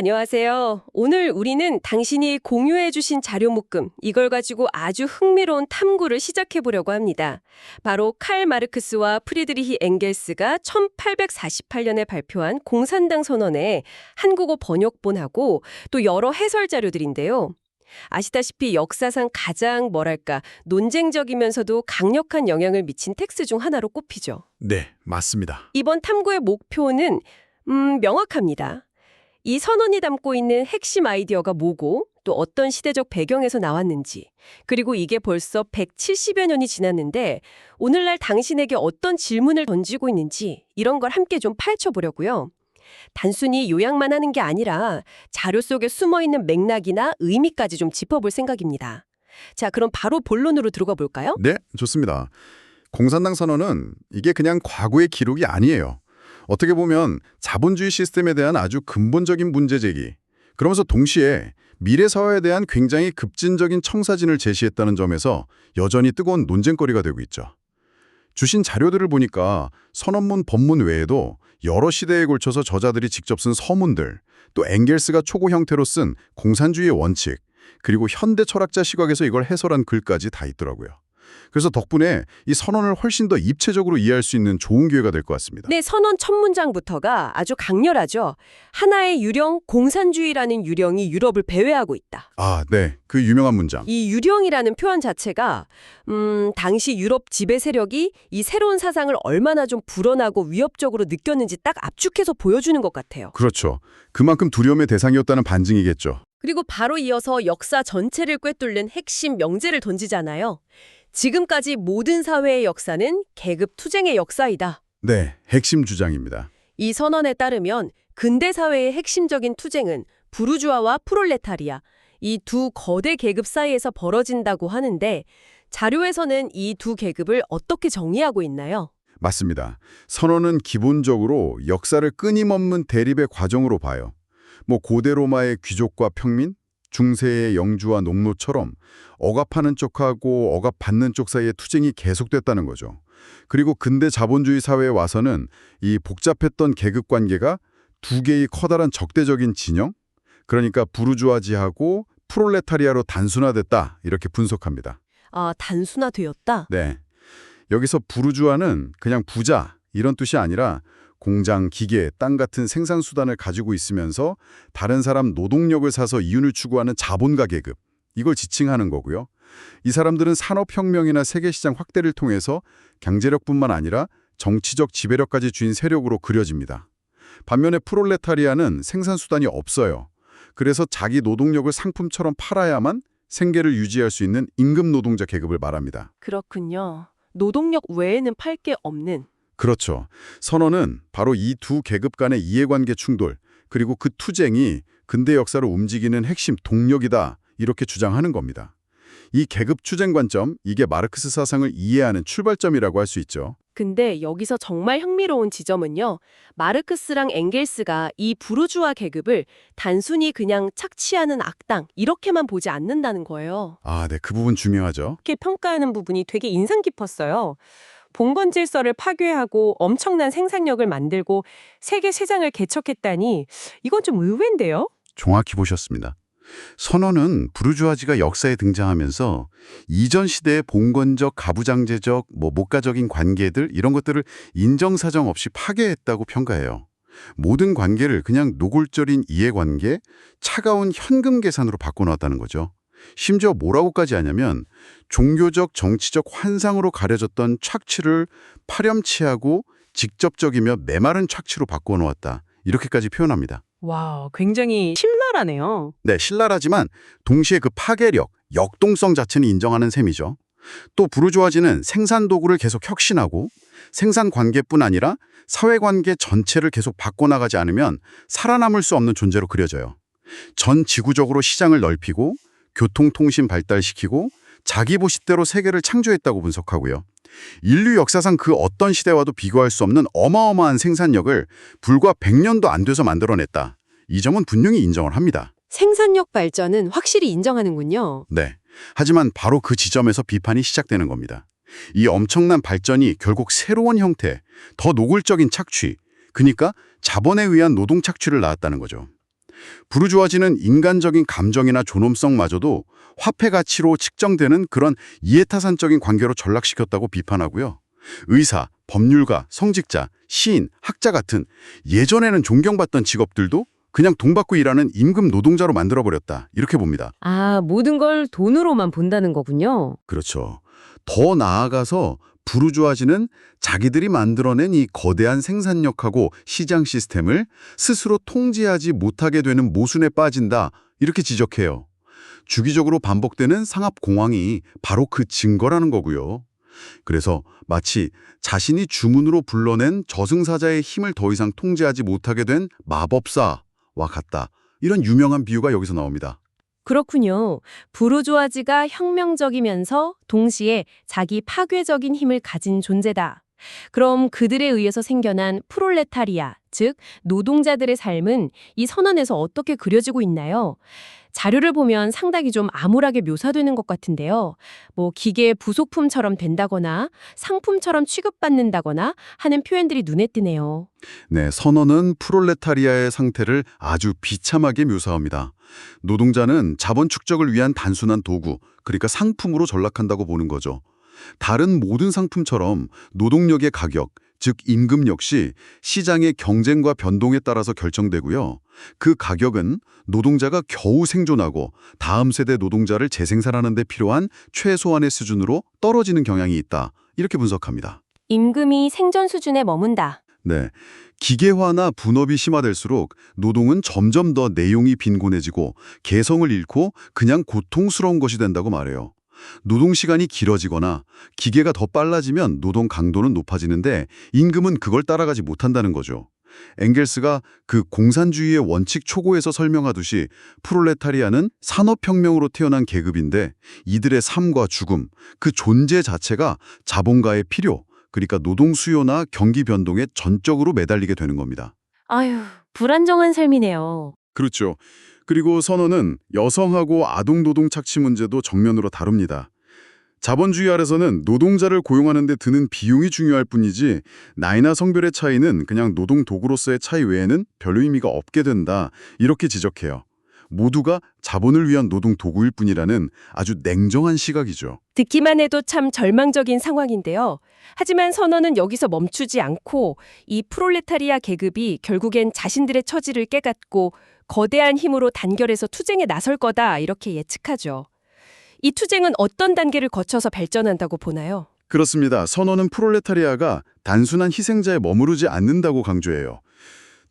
안녕하세요. 오늘 우리는 당신이 공유해 주신 자료 묶음, 이걸 가지고 아주 흥미로운 탐구를 시작해 보려고 합니다. 바로 칼 마르크스와 프리드리히 엥겔스가 1848년에 발표한 공산당 선언의 한국어 번역본하고 또 여러 해설 자료들인데요. 아시다시피 역사상 가장 뭐랄까 논쟁적이면서도 강력한 영향을 미친 텍스 중 하나로 꼽히죠. 네, 맞습니다. 이번 탐구의 목표는 음, 명확합니다. 이 선언이 담고 있는 핵심 아이디어가 뭐고 또 어떤 시대적 배경에서 나왔는지 그리고 이게 벌써 170여 년이 지났는데 오늘날 당신에게 어떤 질문을 던지고 있는지 이런 걸 함께 좀 파헤쳐 보려고요. 단순히 요약만 하는 게 아니라 자료 속에 숨어 있는 맥락이나 의미까지 좀 짚어볼 생각입니다. 자, 그럼 바로 본론으로 들어가 볼까요? 네, 좋습니다. 공산당 선언은 이게 그냥 과거의 기록이 아니에요. 어떻게 보면 자본주의 시스템에 대한 아주 근본적인 문제 제기, 그러면서 동시에 미래 사회에 대한 굉장히 급진적인 청사진을 제시했다는 점에서 여전히 뜨거운 논쟁거리가 되고 있죠. 주신 자료들을 보니까 선언문 법문 외에도 여러 시대에 걸쳐서 저자들이 직접 쓴 서문들, 또 엥겔스가 초고 형태로 쓴 공산주의의 원칙, 그리고 현대 철학자 시각에서 이걸 해설한 글까지 다 있더라고요. 그래서 덕분에 이 선언을 훨씬 더 입체적으로 이해할 수 있는 좋은 기회가 될 것 같습니다. 네, 선언 첫 문장부터가 아주 강렬하죠. 하나의 유령, 공산주의라는 유령이 유럽을 배회하고 있다. 아, 네. 그 유명한 문장. 이 유령이라는 표현 자체가 음, 당시 유럽 지배 세력이 이 새로운 사상을 얼마나 좀 불어나고 위협적으로 느꼈는지 딱 압축해서 보여주는 것 같아요. 그렇죠. 그만큼 두려움의 대상이었다는 반증이겠죠. 그리고 바로 이어서 역사 전체를 꿰뚫는 핵심 명제를 던지잖아요. 지금까지 모든 사회의 역사는 계급 투쟁의 역사이다. 네, 핵심 주장입니다. 이 선언에 따르면 근대 사회의 핵심적인 투쟁은 부르주아와 프롤레타리아, 이 두 거대 계급 사이에서 벌어진다고 하는데 자료에서는 이 두 계급을 어떻게 정의하고 있나요? 맞습니다. 선언은 기본적으로 역사를 끊임없는 대립의 과정으로 봐요. 뭐 고대 로마의 귀족과 평민, 중세의 영주와 농노처럼 억압하는 쪽하고 억압받는 쪽 사이의 투쟁이 계속됐다는 거죠. 그리고 근대 자본주의 사회에 와서는 이 복잡했던 계급 관계가 두 개의 커다란 적대적인 진영, 그러니까 부르주아지하고 프롤레타리아로 단순화됐다 이렇게 분석합니다. 아, 단순화되었다? 네. 여기서 부르주아는 그냥 부자 이런 뜻이 아니라 공장, 기계, 땅 같은 생산 수단을 가지고 있으면서 다른 사람 노동력을 사서 이윤을 추구하는 자본가 계급 이걸 지칭하는 거고요. 이 사람들은 산업혁명이나 세계시장 확대를 통해서 경제력뿐만 아니라 정치적 지배력까지 쥔 세력으로 그려집니다. 반면에 프롤레타리아는 생산 수단이 없어요. 그래서 자기 노동력을 상품처럼 팔아야만 생계를 유지할 수 있는 임금 노동자 계급을 말합니다. 그렇군요. 노동력 외에는 팔 게 없는. 그렇죠. 선언은 바로 이 두 계급 간의 이해관계 충돌, 그리고 그 투쟁이 근대 역사를 움직이는 핵심 동력이다, 이렇게 주장하는 겁니다. 이 계급 추쟁 관점, 이게 마르크스 사상을 이해하는 출발점이라고 할 수 있죠. 근데 여기서 정말 흥미로운 지점은요. 마르크스랑 엥겔스가 이 부르주아 계급을 단순히 그냥 착취하는 악당 이렇게만 보지 않는다는 거예요. 아, 네, 그 부분 중요하죠. 이렇게 평가하는 부분이 되게 인상 깊었어요. 봉건 질서를 파괴하고 엄청난 생산력을 만들고 세계 시장을 개척했다니 이건 좀 의외인데요. 정확히 보셨습니다. 선언은 부르주아지가 역사에 등장하면서 이전 시대의 봉건적, 가부장제적, 뭐 목가적인 관계들 이런 것들을 인정사정 없이 파괴했다고 평가해요. 모든 관계를 그냥 노골적인 이해관계, 차가운 현금 계산으로 바꿔놓았다는 거죠. 심지어 뭐라고까지 하냐면 종교적, 정치적 환상으로 가려졌던 착취를 파렴치하고 직접적이며 메마른 착취로 바꿔 놓았다. 이렇게까지 표현합니다. 와, 굉장히 신랄하네요. 네, 신랄하지만 동시에 그 파괴력, 역동성 자체는 인정하는 셈이죠. 또 부르주아지는 생산 도구를 계속 혁신하고 생산 관계뿐 아니라 사회 관계 전체를 계속 바꿔나가지 않으면 살아남을 수 없는 존재로 그려져요. 전 지구적으로 시장을 넓히고 교통통신 발달시키고 자기 보시대로 세계를 창조했다고 분석하고요. 인류 역사상 그 어떤 시대와도 비교할 수 없는 어마어마한 생산력을 불과 100년도 안 돼서 만들어냈다. 이 점은 분명히 인정을 합니다. 생산력 발전은 확실히 인정하는군요. 네. 하지만 바로 그 지점에서 비판이 시작되는 겁니다. 이 엄청난 발전이 결국 새로운 형태, 더 노골적인 착취, 그러니까 자본에 의한 노동 착취를 낳았다는 거죠. 부르주아지는 인간적인 감정이나 존엄성마저도 화폐 가치로 측정되는 그런 이해타산적인 관계로 전락시켰다고 비판하고요. 의사, 법률가, 성직자, 시인, 학자 같은 예전에는 존경받던 직업들도 그냥 돈 받고 일하는 임금 노동자로 만들어버렸다. 이렇게 봅니다. 아, 모든 걸 돈으로만 본다는 거군요. 그렇죠. 더 나아가서 부르주아지는 자기들이 만들어낸 이 거대한 생산력하고 시장 시스템을 스스로 통제하지 못하게 되는 모순에 빠진다. 이렇게 지적해요. 주기적으로 반복되는 상합 공황이 바로 그 증거라는 거고요. 그래서 마치 자신이 주문으로 불러낸 저승사자의 힘을 더 이상 통제하지 못하게 된 마법사와 같다. 이런 유명한 비유가 여기서 나옵니다. 그렇군요. 부르주아지가 혁명적이면서 동시에 자기 파괴적인 힘을 가진 존재다. 그럼 그들에 의해서 생겨난 프롤레타리아, 즉 노동자들의 삶은 이 선언에서 어떻게 그려지고 있나요? 자료를 보면 상당히 좀 암울하게 묘사되는 것 같은데요. 뭐 기계의 부속품처럼 된다거나 상품처럼 취급받는다거나 하는 표현들이 눈에 띄네요. 네, 선언은 프롤레타리아의 상태를 아주 비참하게 묘사합니다. 노동자는 자본 축적을 위한 단순한 도구, 그러니까 상품으로 전락한다고 보는 거죠. 다른 모든 상품처럼 노동력의 가격, 즉 임금 역시 시장의 경쟁과 변동에 따라서 결정되고요. 그 가격은 노동자가 겨우 생존하고 다음 세대 노동자를 재생산하는 데 필요한 최소한의 수준으로 떨어지는 경향이 있다. 이렇게 분석합니다. 임금이 생존 수준에 머문다. 네. 기계화나 분업이 심화될수록 노동은 점점 더 내용이 빈곤해지고 개성을 잃고 그냥 고통스러운 것이 된다고 말해요. 노동 시간이 길어지거나 기계가 더 빨라지면 노동 강도는 높아지는데 임금은 그걸 따라가지 못한다는 거죠. 엥겔스가 그 공산주의의 원칙 초고에서 설명하듯이 프롤레타리아는 산업혁명으로 태어난 계급인데 이들의 삶과 죽음, 그 존재 자체가 자본가의 필요, 그러니까 노동 수요나 경기 변동에 전적으로 매달리게 되는 겁니다. 아유, 불안정한 삶이네요. 그렇죠. 그리고 선언은 여성하고 아동 노동 착취 문제도 정면으로 다룹니다. 자본주의 아래서는 노동자를 고용하는 데 드는 비용이 중요할 뿐이지 나이나 성별의 차이는 그냥 노동 도구로서의 차이 외에는 별 의미가 없게 된다. 이렇게 지적해요. 모두가 자본을 위한 노동 도구일 뿐이라는 아주 냉정한 시각이죠. 듣기만 해도 참 절망적인 상황인데요. 하지만 선언은 여기서 멈추지 않고 이 프롤레타리아 계급이 결국엔 자신들의 처지를 깨닫고 거대한 힘으로 단결해서 투쟁에 나설 거다 이렇게 예측하죠. 이 투쟁은 어떤 단계를 거쳐서 발전한다고 보나요? 그렇습니다. 선언은 프롤레타리아가 단순한 희생자에 머무르지 않는다고 강조해요.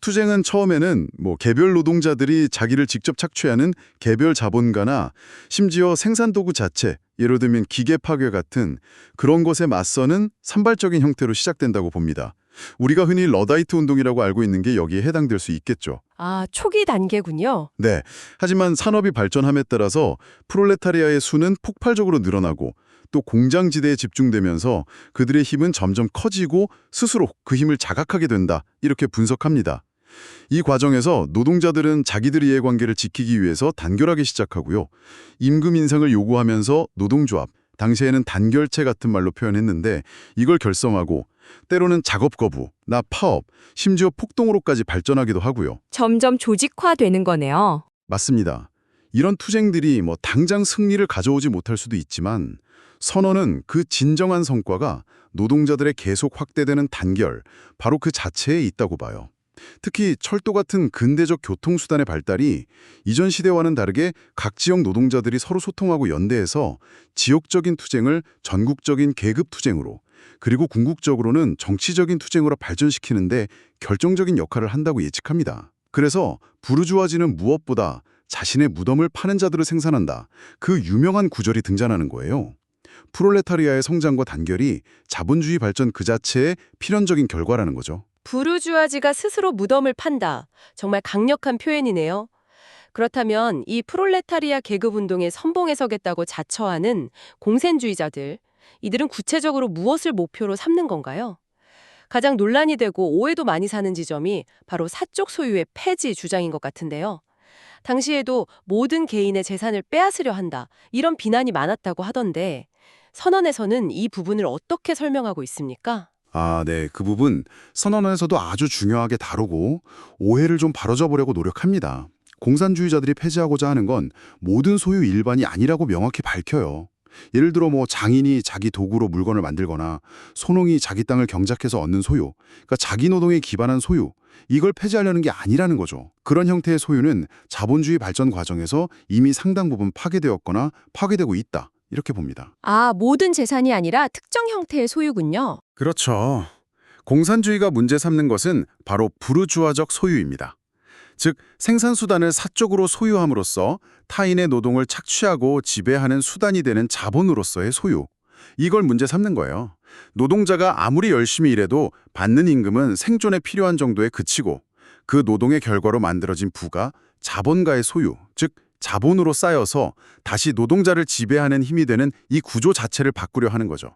투쟁은 처음에는 뭐 개별 노동자들이 자기를 직접 착취하는 개별 자본가나 심지어 생산도구 자체, 예를 들면 기계 파괴 같은 그런 것에 맞서는 산발적인 형태로 시작된다고 봅니다. 우리가 흔히 러다이트 운동이라고 알고 있는 게 여기에 해당될 수 있겠죠. 아, 초기 단계군요. 네. 하지만 산업이 발전함에 따라서 프롤레타리아의 수는 폭발적으로 늘어나고 또 공장지대에 집중되면서 그들의 힘은 점점 커지고 스스로 그 힘을 자각하게 된다. 이렇게 분석합니다. 이 과정에서 노동자들은 자기들의 이해관계를 지키기 위해서 단결하기 시작하고요. 임금 인상을 요구하면서 노동조합, 당시에는 단결체 같은 말로 표현했는데 이걸 결성하고 때로는 작업 거부, 나 파업, 심지어 폭동으로까지 발전하기도 하고요. 점점 조직화되는 거네요. 맞습니다. 이런 투쟁들이 뭐 당장 승리를 가져오지 못할 수도 있지만 선언은 그 진정한 성과가 노동자들의 계속 확대되는 단결, 바로 그 자체에 있다고 봐요. 특히 철도 같은 근대적 교통수단의 발달이 이전 시대와는 다르게 각 지역 노동자들이 서로 소통하고 연대해서 지역적인 투쟁을 전국적인 계급 투쟁으로 그리고 궁극적으로는 정치적인 투쟁으로 발전시키는데 결정적인 역할을 한다고 예측합니다. 그래서 부르주아지는 무엇보다 자신의 무덤을 파는 자들을 생산한다. 그 유명한 구절이 등장하는 거예요. 프롤레타리아의 성장과 단결이 자본주의 발전 그 자체의 필연적인 결과라는 거죠. 부르주아지가 스스로 무덤을 판다. 정말 강력한 표현이네요. 그렇다면 이 프롤레타리아 계급 운동에 선봉에 서겠다고 자처하는 공산주의자들, 이들은 구체적으로 무엇을 목표로 삼는 건가요? 가장 논란이 되고 오해도 많이 사는 지점이 바로 사적 소유의 폐지 주장인 것 같은데요. 당시에도 모든 개인의 재산을 빼앗으려 한다. 이런 비난이 많았다고 하던데 선언에서는 이 부분을 어떻게 설명하고 있습니까? 아, 네. 그 부분 선언에서도 아주 중요하게 다루고 오해를 좀 바로잡 으려고 노력합니다. 공산주의자들이 폐지하고자 하는 건 모든 소유 일반이 아니라고 명확히 밝혀요. 예를 들어 뭐 장인이 자기 도구로 물건을 만들거나 소농이 자기 땅을 경작해서 얻는 소유, 그러니까 자기 노동에 기반한 소유, 이걸 폐지하려는 게 아니라는 거죠. 그런 형태의 소유는 자본주의 발전 과정에서 이미 상당 부분 파괴되었거나 파괴되고 있다. 이렇게 봅니다. 아, 모든 재산이 아니라 특정 형태의 소유군요. 그렇죠. 공산주의가 문제 삼는 것은 바로 부르주아적 소유입니다. 즉, 생산수단을 사적으로 소유함으로써 타인의 노동을 착취하고 지배하는 수단이 되는 자본으로서의 소유. 이걸 문제 삼는 거예요. 노동자가 아무리 열심히 일해도 받는 임금은 생존에 필요한 정도에 그치고 그 노동의 결과로 만들어진 부가 자본가의 소유, 즉 자본으로 쌓여서 다시 노동자를 지배하는 힘이 되는 이 구조 자체를 바꾸려 하는 거죠.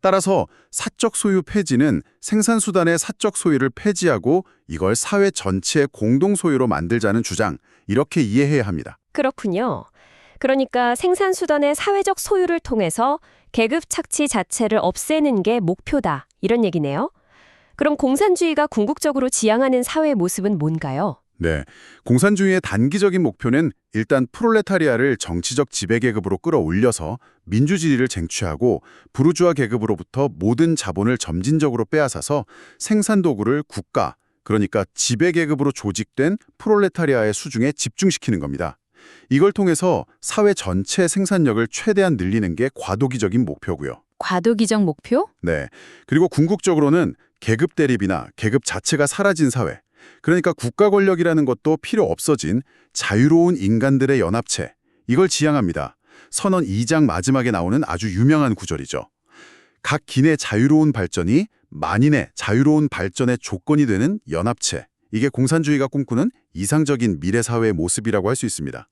따라서 사적 소유 폐지는 생산수단의 사적 소유를 폐지하고 이걸 사회 전체의 공동 소유로 만들자는 주장, 이렇게 이해해야 합니다. 그렇군요. 그러니까 생산수단의 사회적 소유를 통해서 계급 착취 자체를 없애는 게 목표다. 이런 얘기네요. 그럼 공산주의가 궁극적으로 지향하는 사회의 모습은 뭔가요? 네, 공산주의의 단기적인 목표는 일단 프롤레타리아를 정치적 지배계급으로 끌어올려서 민주주의를 쟁취하고 부르주아 계급으로부터 모든 자본을 점진적으로 빼앗아서 생산도구를 국가, 그러니까 지배계급으로 조직된 프롤레타리아의 수중에 집중시키는 겁니다. 이걸 통해서 사회 전체 생산력을 최대한 늘리는 게 과도기적인 목표고요. 과도기적 목표? 네. 그리고 궁극적으로는 계급 대립이나 계급 자체가 사라진 사회, 그러니까 국가 권력이라는 것도 필요 없어진 자유로운 인간들의 연합체, 이걸 지향합니다. 선언 2장 마지막에 나오는 아주 유명한 구절이죠. 각 기내 자유로운 발전이 만인의 자유로운 발전의 조건이 되는 연합체. 이게 공산주의가 꿈꾸는 이상적인 미래 사회의 모습이라고 할 수 있습니다.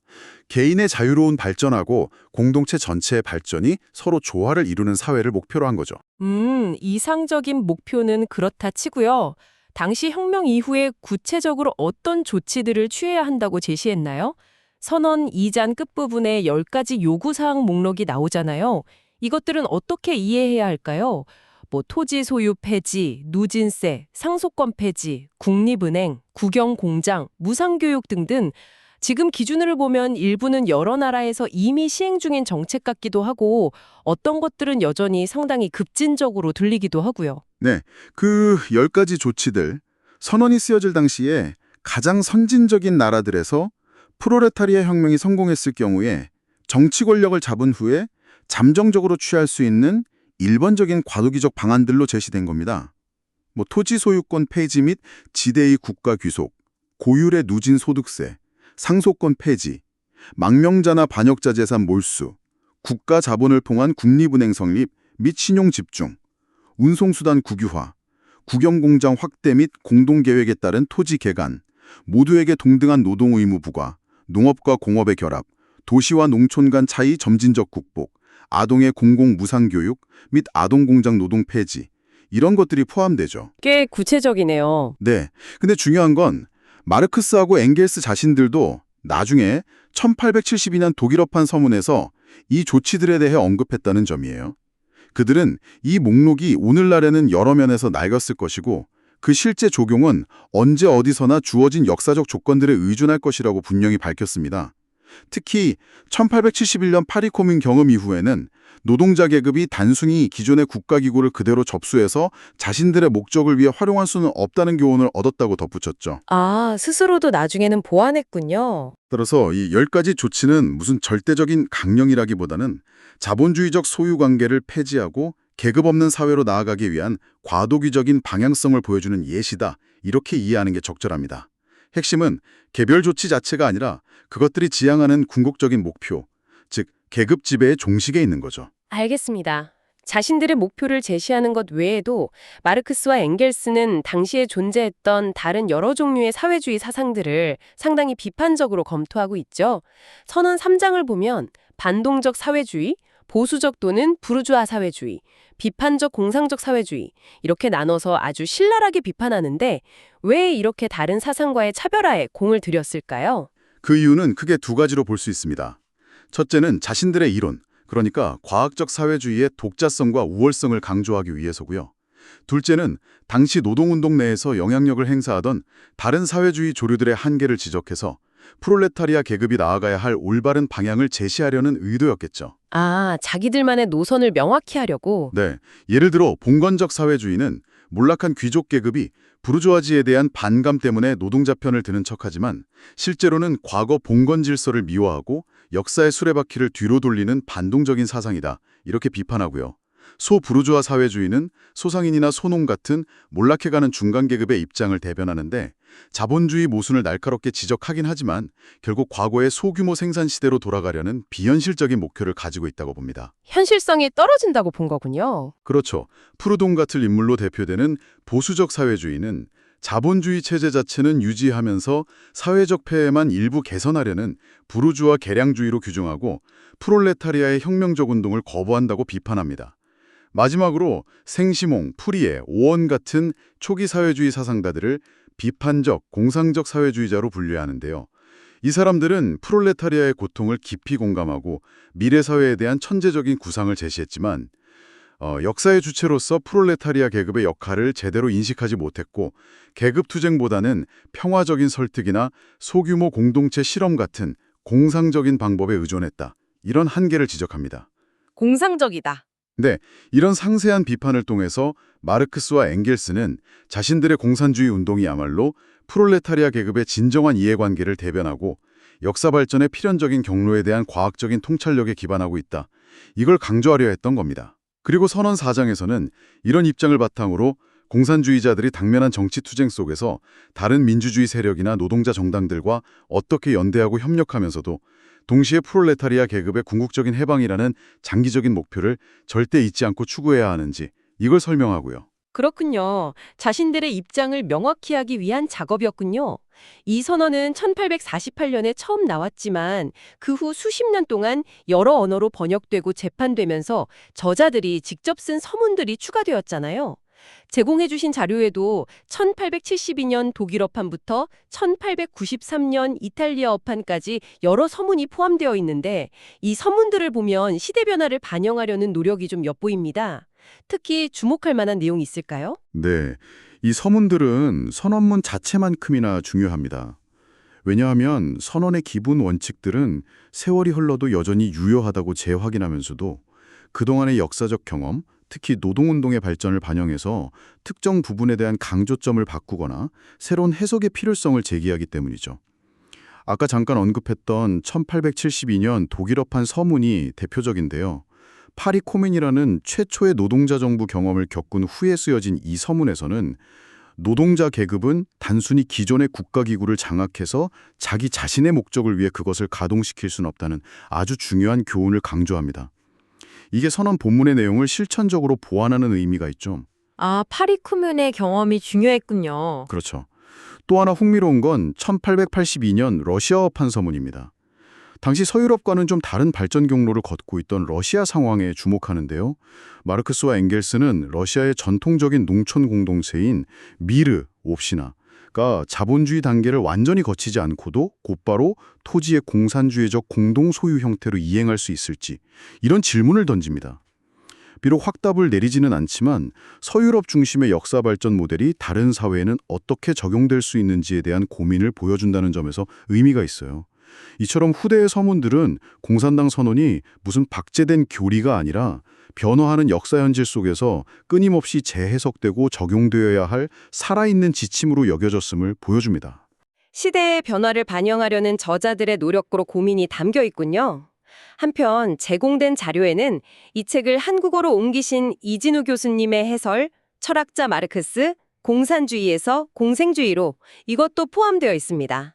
개인의 자유로운 발전하고 공동체 전체의 발전이 서로 조화를 이루는 사회를 목표로 한 거죠. 음, 이상적인 목표는 그렇다 치고요. 당시 혁명 이후에 구체적으로 어떤 조치들을 취해야 한다고 제시했나요? 선언 2장 끝부분에 10가지 요구사항 목록이 나오잖아요. 이것들은 어떻게 이해해야 할까요? 뭐 토지 소유 폐지, 누진세, 상속권 폐지, 국립은행, 국영공장, 무상교육 등등 지금 기준으로 보면 일부는 여러 나라에서 이미 시행 중인 정책 같기도 하고 어떤 것들은 여전히 상당히 급진적으로 들리기도 하고요. 네, 그 10가지 조치들, 선언이 쓰여질 당시에 가장 선진적인 나라들에서 프로레타리아 혁명이 성공했을 경우에 정치 권력을 잡은 후에 잠정적으로 취할 수 있는 일반적인 과도기적 방안들로 제시된 겁니다. 뭐 토지 소유권 폐지 및 지대의 국가 귀속, 고율의 누진 소득세, 상속권 폐지, 망명자나 반역자 재산 몰수, 국가 자본을 통한 국립은행 성립 및 신용 집중, 운송수단 국유화, 국영공장 확대 및 공동계획에 따른 토지 개간, 모두에게 동등한 노동 의무 부과, 농업과 공업의 결합, 도시와 농촌 간 차이 점진적 국복, 아동의 공공 무상교육 및 아동공장 노동 폐지, 이런 것들이 포함되죠. 꽤 구체적이네요. 네. 근데 중요한 건 마르크스하고 엥겔스 자신들도 나중에 1872년 독일어판 서문에서 이 조치들에 대해 언급했다는 점이에요. 그들은 이 목록이 오늘날에는 여러 면에서 낡았을 것이고 그 실제 적용은 언제 어디서나 주어진 역사적 조건들에 의존할 것이라고 분명히 밝혔습니다. 특히 1871년 파리 코민 경험 이후에는 노동자 계급이 단순히 기존의 국가기구를 그대로 접수해서 자신들의 목적을 위해 활용할 수는 없다는 교훈을 얻었다고 덧붙였죠. 아, 스스로도 나중에는 보완했군요. 따라서 이 10가지 조치는 무슨 절대적인 강령이라기보다는 자본주의적 소유관계를 폐지하고 계급 없는 사회로 나아가기 위한 과도기적인 방향성을 보여주는 예시다. 이렇게 이해하는 게 적절합니다. 핵심은 개별 조치 자체가 아니라 그것들이 지향하는 궁극적인 목표, 즉 계급 지배의 종식에 있는 거죠. 알겠습니다. 자신들의 목표를 제시하는 것 외에도 마르크스와 엥겔스는 당시에 존재했던 다른 여러 종류의 사회주의 사상들을 상당히 비판적으로 검토하고 있죠. 선언 3장을 보면 반동적 사회주의, 보수적 또는 부르주아 사회주의, 비판적 공상적 사회주의 이렇게 나눠서 아주 신랄하게 비판하는데 왜 이렇게 다른 사상과의 차별화에 공을 들였을까요? 그 이유는 크게 두 가지로 볼 수 있습니다. 첫째는 자신들의 이론, 그러니까 과학적 사회주의의 독자성과 우월성을 강조하기 위해서고요. 둘째는 당시 노동운동 내에서 영향력을 행사하던 다른 사회주의 조류들의 한계를 지적해서 프롤레타리아 계급이 나아가야 할 올바른 방향을 제시하려는 의도였겠죠. 아, 자기들만의 노선을 명확히 하려고. 네, 예를 들어 봉건적 사회주의는 몰락한 귀족 계급이 부르주아지에 대한 반감 때문에 노동자 편을 드는 척하지만 실제로는 과거 봉건 질서를 미화하고 역사의 수레바퀴를 뒤로 돌리는 반동적인 사상이다. 이렇게 비판하고요. 소부르주아 사회주의는 소상인이나 소농 같은 몰락해가는 중간 계급의 입장을 대변하는데 자본주의 모순을 날카롭게 지적하긴 하지만 결국 과거의 소규모 생산 시대로 돌아가려는 비현실적인 목표를 가지고 있다고 봅니다. 현실성이 떨어진다고 본 거군요. 그렇죠. 푸르동 같은 인물로 대표되는 보수적 사회주의는 자본주의 체제 자체는 유지하면서 사회적 폐해만 일부 개선하려는 부르주아 개량주의로 규정하고 프롤레타리아의 혁명적 운동을 거부한다고 비판합니다. 마지막으로 생시몽, 프리에, 오원 같은 초기 사회주의 사상가들을 비판적, 공상적 사회주의자로 분류하는데요. 이 사람들은 프롤레타리아의 고통을 깊이 공감하고 미래 사회에 대한 천재적인 구상을 제시했지만 어, 역사의 주체로서 프롤레타리아 계급의 역할을 제대로 인식하지 못했고 계급 투쟁보다는 평화적인 설득이나 소규모 공동체 실험 같은 공상적인 방법에 의존했다. 이런 한계를 지적합니다. 공상적이다. 네, 이런 상세한 비판을 통해서 마르크스와 엥겔스는 자신들의 공산주의 운동이야말로 프롤레타리아 계급의 진정한 이해관계를 대변하고 역사 발전의 필연적인 경로에 대한 과학적인 통찰력에 기반하고 있다. 이걸 강조하려 했던 겁니다. 그리고 선언 4장에서는 이런 입장을 바탕으로 공산주의자들이 당면한 정치 투쟁 속에서 다른 민주주의 세력이나 노동자 정당들과 어떻게 연대하고 협력하면서도 동시에 프롤레타리아 계급의 궁극적인 해방이라는 장기적인 목표를 절대 잊지 않고 추구해야 하는지 이걸 설명하고요. 그렇군요. 자신들의 입장을 명확히 하기 위한 작업이었군요. 이 선언은 1848년에 처음 나왔지만 그 후 수십 년 동안 여러 언어로 번역되고 재판되면서 저자들이 직접 쓴 서문들이 추가되었잖아요. 제공해주신 자료에도 1872년 독일어판부터 1893년 이탈리아어판까지 여러 서문이 포함되어 있는데 이 서문들을 보면 시대 변화를 반영하려는 노력이 좀 엿보입니다. 특히 주목할 만한 내용이 있을까요? 네, 이 서문들은 선언문 자체만큼이나 중요합니다. 왜냐하면 선언의 기본 원칙들은 세월이 흘러도 여전히 유효하다고 재확인하면서도 그동안의 역사적 경험, 특히 노동운동의 발전을 반영해서 특정 부분에 대한 강조점을 바꾸거나 새로운 해석의 필요성을 제기하기 때문이죠. 아까 잠깐 언급했던 1872년 독일어판 서문이 대표적인데요. 파리 코민이라는 최초의 노동자 정부 경험을 겪은 후에 쓰여진 이 서문에서는 노동자 계급은 단순히 기존의 국가기구를 장악해서 자기 자신의 목적을 위해 그것을 가동시킬 수는 없다는 아주 중요한 교훈을 강조합니다. 이게 선언 본문의 내용을 실천적으로 보완하는 의미가 있죠. 아, 파리 쿠문의 경험이 중요했군요. 그렇죠. 또 하나 흥미로운 건 1882년 러시아어 판 서문입니다. 당시 서유럽과는 좀 다른 발전 경로를 걷고 있던 러시아 상황에 주목하는데요. 마르크스와 엥겔스는 러시아의 전통적인 농촌 공동체인 미르, 옵시나가 자본주의 단계를 완전히 거치지 않고도 곧바로 토지의 공산주의적 공동 소유 형태로 이행할 수 있을지 이런 질문을 던집니다. 비록 확답을 내리지는 않지만 서유럽 중심의 역사 발전 모델이 다른 사회에는 어떻게 적용될 수 있는지에 대한 고민을 보여준다는 점에서 의미가 있어요. 이처럼 후대의 서문들은 공산당 선언이 무슨 박제된 교리가 아니라 변화하는 역사 현실 속에서 끊임없이 재해석되고 적용되어야 할 살아있는 지침으로 여겨졌음을 보여줍니다. 시대의 변화를 반영하려는 저자들의 노력으로 고민이 담겨 있군요. 한편 제공된 자료에는 이 책을 한국어로 옮기신 이진우 교수님의 해설, 철학자 마르크스, 공산주의에서 공생주의로 이것도 포함되어 있습니다.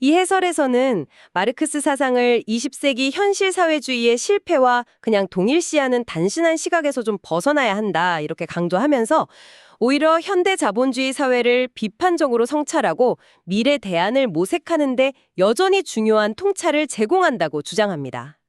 이 해설에서는 마르크스 사상을 20세기 현실 사회주의의 실패와 그냥 동일시하는 단순한 시각에서 좀 벗어나야 한다 이렇게 강조하면서 오히려 현대 자본주의 사회를 비판적으로 성찰하고 미래 대안을 모색하는 데 여전히 중요한 통찰을 제공한다고 주장합니다.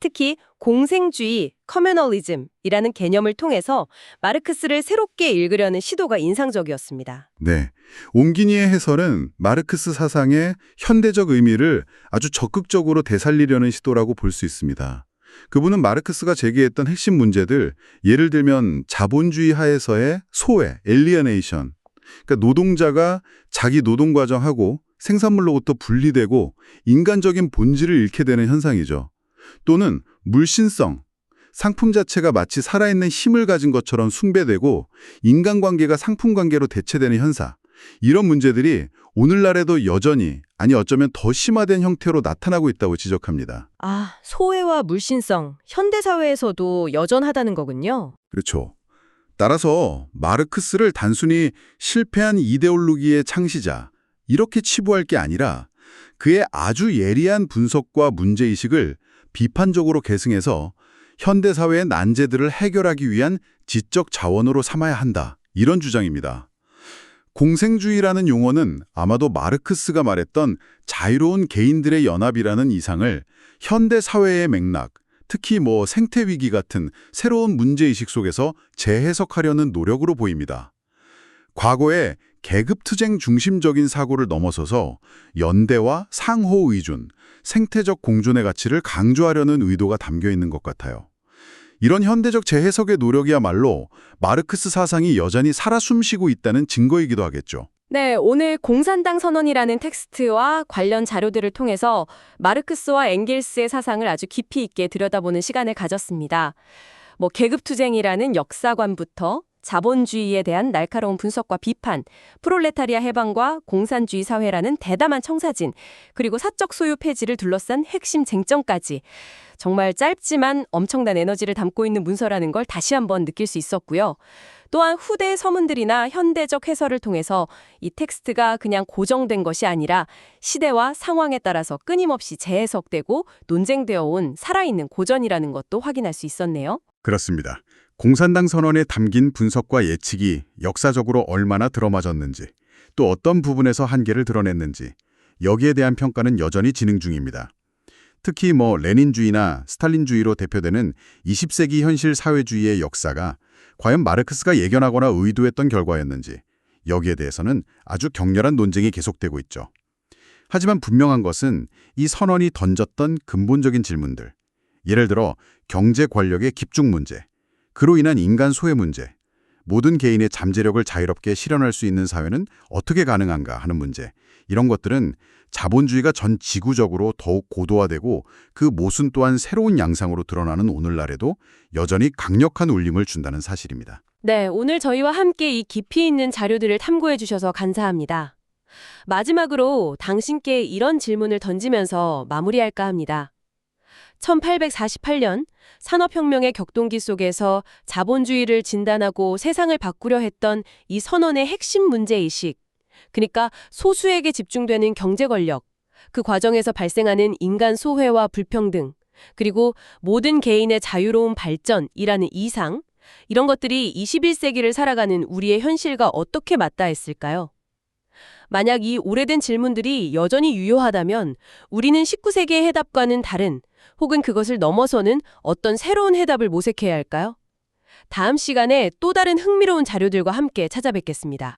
특히 공생주의, 커뮤널리즘이라는 개념을 통해서 마르크스를 새롭게 읽으려는 시도가 인상적이었습니다. 네. 옹기니의 해설은 마르크스 사상의 현대적 의미를 아주 적극적으로 되살리려는 시도라고 볼 수 있습니다. 그분은 마르크스가 제기했던 핵심 문제들, 예를 들면 자본주의 하에서의 소외, 엘리어네이션, 그러니까 노동자가 자기 노동 과정하고 생산물로부터 분리되고 인간적인 본질을 잃게 되는 현상이죠. 또는 물신성, 상품 자체가 마치 살아있는 힘을 가진 것처럼 숭배되고 인간관계가 상품관계로 대체되는 현상. 이런 문제들이 오늘날에도 여전히, 아니 어쩌면 더 심화된 형태로 나타나고 있다고 지적합니다. 아, 소외와 물신성, 현대사회에서도 여전하다는 거군요. 그렇죠. 따라서 마르크스를 단순히 실패한 이데올로기의 창시자, 이렇게 치부할 게 아니라 그의 아주 예리한 분석과 문제의식을 비판적으로 계승해서 현대 사회의 난제들을 해결하기 위한 지적 자원으로 삼아야 한다. 이런 주장입니다. 공생주의라는 용어는 아마도 마르크스가 말했던 자유로운 개인들의 연합이라는 이상을 현대 사회의 맥락, 특히 뭐 생태위기 같은 새로운 문제의식 속에서 재해석하려는 노력으로 보입니다. 과거에 계급투쟁 중심적인 사고를 넘어서서 연대와 상호의존, 생태적 공존의 가치를 강조하려는 의도가 담겨 있는 것 같아요. 이런 현대적 재해석의 노력이야말로 마르크스 사상이 여전히 살아 숨쉬고 있다는 증거이기도 하겠죠. 네, 오늘 공산당 선언이라는 텍스트와 관련 자료들을 통해서 마르크스와 엥겔스의 사상을 아주 깊이 있게 들여다보는 시간을 가졌습니다. 뭐 계급투쟁이라는 역사관부터 자본주의에 대한 날카로운 분석과 비판, 프롤레타리아 해방과 공산주의 사회라는 대담한 청사진, 그리고 사적 소유 폐지를 둘러싼 핵심 쟁점까지 정말 짧지만 엄청난 에너지를 담고 있는 문서라는 걸 다시 한번 느낄 수 있었고요. 또한 후대 서문들이나 현대적 해설을 통해서 이 텍스트가 그냥 고정된 것이 아니라 시대와 상황에 따라서 끊임없이 재해석되고 논쟁되어 온 살아있는 고전이라는 것도 확인할 수 있었네요. 그렇습니다. 공산당 선언에 담긴 분석과 예측이 역사적으로 얼마나 들어맞았는지, 또 어떤 부분에서 한계를 드러냈는지, 여기에 대한 평가는 여전히 진행 중입니다. 특히 뭐 레닌주의나 스탈린주의로 대표되는 20세기 현실 사회주의의 역사가 과연 마르크스가 예견하거나 의도했던 결과였는지, 여기에 대해서는 아주 격렬한 논쟁이 계속되고 있죠. 하지만 분명한 것은 이 선언이 던졌던 근본적인 질문들, 예를 들어 경제 권력의 집중 문제, 그로 인한 인간 소외 문제, 모든 개인의 잠재력을 자유롭게 실현할 수 있는 사회는 어떻게 가능한가 하는 문제, 이런 것들은 자본주의가 전 지구적으로 더욱 고도화되고 그 모순 또한 새로운 양상으로 드러나는 오늘날에도 여전히 강력한 울림을 준다는 사실입니다. 네, 오늘 저희와 함께 이 깊이 있는 자료들을 탐구해 주셔서 감사합니다. 마지막으로 당신께 이런 질문을 던지면서 마무리할까 합니다. 1848년 산업혁명의 격동기 속에서 자본주의를 진단하고 세상을 바꾸려 했던 이 선언의 핵심 문제의식, 그러니까 소수에게 집중되는 경제 권력, 그 과정에서 발생하는 인간 소외와 불평등, 그리고 모든 개인의 자유로운 발전이라는 이상, 이런 것들이 21세기를 살아가는 우리의 현실과 어떻게 맞닿았을까요? 만약 이 오래된 질문들이 여전히 유효하다면 우리는 19세기의 해답과는 다른 혹은 그것을 넘어서는 어떤 새로운 해답을 모색해야 할까요? 다음 시간에 또 다른 흥미로운 자료들과 함께 찾아뵙겠습니다.